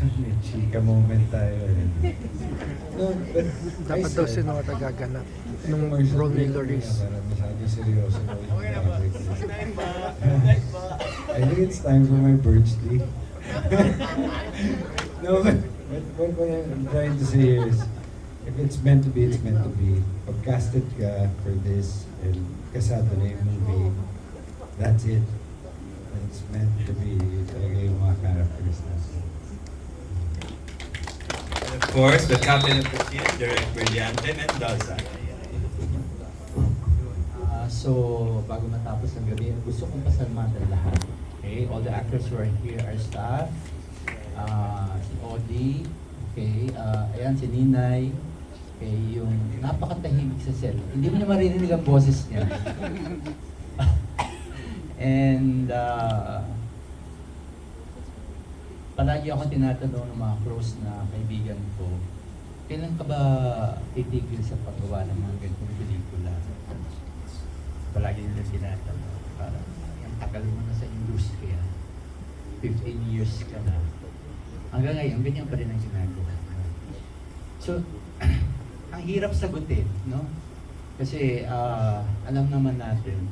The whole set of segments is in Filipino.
May chika moment tayo. No, but I Dapat daw said- sino nagaganap Ay, nung role ni Loris. na, Parang masyado seryoso. I think it's time for my birch tea. no, but, but what, what I'm trying to say is, if it's meant to be, it's meant to be. Pag casted ka for this, and kasado na yung movie, that's it. It's meant to be talaga yung mga characters na. Course, the captain of the team, Direk Brillante Mendoza. Ah, so, bago matapos ang gabi, gusto kong pasalamatan lahat. Okay? All the actors who are here are staff. Ah, si Odi. Okay? Ah, ayan, si Ninay. Okay, yung napakatahimik sa cell. Hindi mo na maririnig ang boses niya. And, ah, palagi ako tinatanong ng mga close na kaibigan ko, kailan ka ba titigil sa paggawa ng mga ganitong pelikula? Palagi nila tinatanong, parang ang tagal mo na sa industriya, 15 years ka na. Hanggang ngayon, ganyan pa rin ang ginagawa. So, ang hirap sagutin, no? Kasi ah, alam naman natin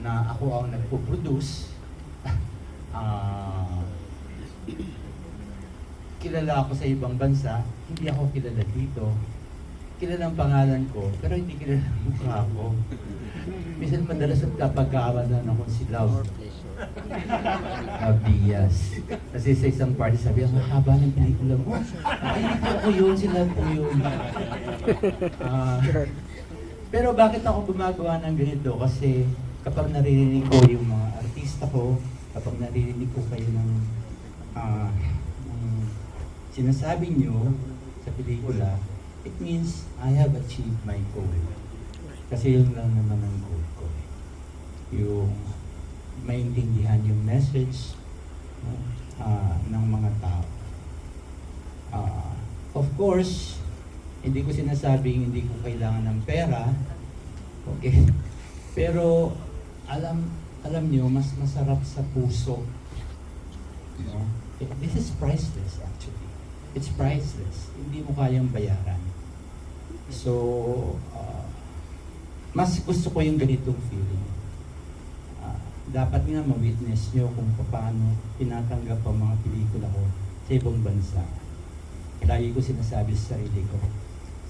na ako ang nagpo-produce. Ah, kilala ako sa ibang bansa, hindi ako kilala dito. Kilala ang pangalan ko, pero hindi kilala ang mukha ko. Minsan madalas nagkapagkawalan ako si Love. Abiyas. Kasi sa isang party sabi, ang haba ng pelikula mo. Ay, hindi ako yun, si Love po yun. Ah, pero bakit ako gumagawa ng ganito? Kasi kapag naririnig ko yung mga artista ko, kapag naririnig ko kayo ng ng sinasabi nyo sa pelikula, it means I have achieved my goal. Kasi yun lang naman ang goal ko. eh. Yung maintindihan yung message ah, ng mga tao. Ah, of course, hindi ko sinasabing hindi ko kailangan ng pera. Okay? Pero alam alam niyo mas masarap sa puso. No? Eh, This is priceless actually. It's priceless. Hindi mo kayang bayaran. So, ah, mas gusto ko yung ganitong feeling. Ah, dapat nga ma-witness nyo kung paano tinatanggap ang mga pelikula ko sa ibang bansa. Lagi ko sinasabi sa sarili ko,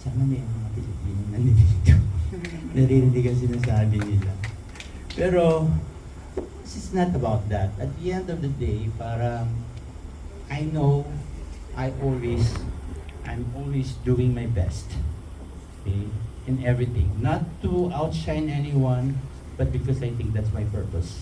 sana may mga Pilipino nandito. Naririnig ang sinasabi nila. Pero, this is not about that. At the end of the day, parang, I know I always, I'm always doing my best. Okay? In everything. Not to outshine anyone, but because I think that's my purpose.